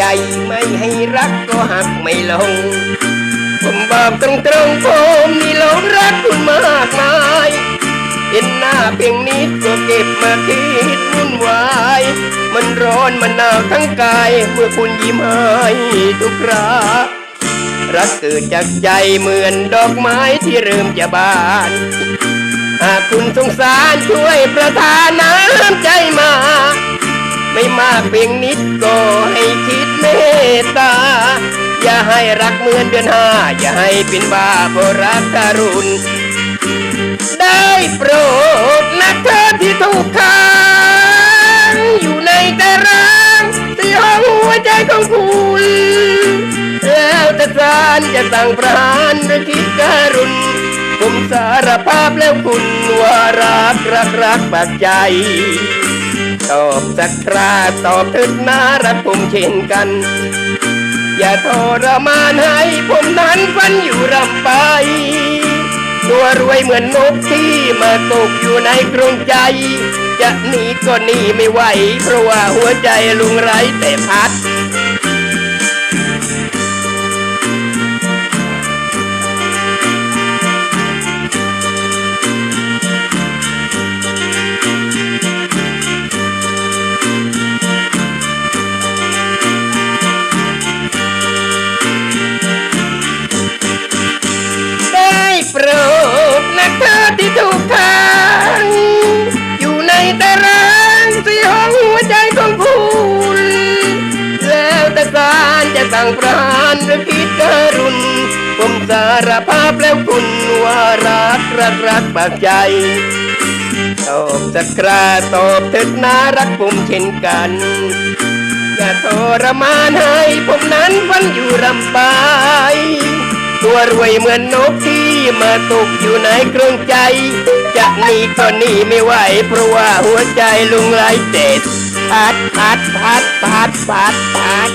ให้รักก็หักไม่ลง ผมบอกตรงๆผมนี่หลงรักคุณมากมายเห็นหน้าเพียงนิดก็เก็บมาคิดวุ่นวาย มันร้อนมันหนาวทั้งกายเมื่อคุณยิ้มให้ทุกครารักเกิดจากใจเหมือนดอกไม้ที่เริ่มจะบานหากคุณสงสารช่วยประทานน้ำใจมา ไม่มากเพียงนิดก็ให้ ให้รักเหมือนเดือนห้า อย่าให้เป็นบ้าเพราะรักการุณ ได้โปรดนักเธอที่ถูกขังอยู่ในต่ร้างที่ห้องหัวใจของคุณแล้วแต่ศาลจะสั่งประหารหรือคิดการุณผมสารภาพแล้วคุณว่ารักรักรักบาดใจตอบสักคราตอบเถิดนารักผมเช่นกัน อย่าทรมานให้ผมนั้นฝันอยู่รำไป ตัวรวยเหมือนนกที่มาตกอยู่ในกรงใจ จะหนีก็หนีไม่ไหว เพราะว่าหัวใจลุงไร้แต่พัด ประหารหรือคิดการุณผมสารภาพแล้วคุณว่ารักรักรักปากใจตอบสักคราตอบเถิดนารักผมเช่นกัน อย่าทรมานให้ผมนั้นฝันอยู่รำไปตัวรวยเหมือนนกที่มาตกอยู่ในกรงใจ จะหนีก็หนีไม่ไหว เพราะว่าหัวใจลุงไรเจ็ดพัดพัดพัดพัดพัดพัด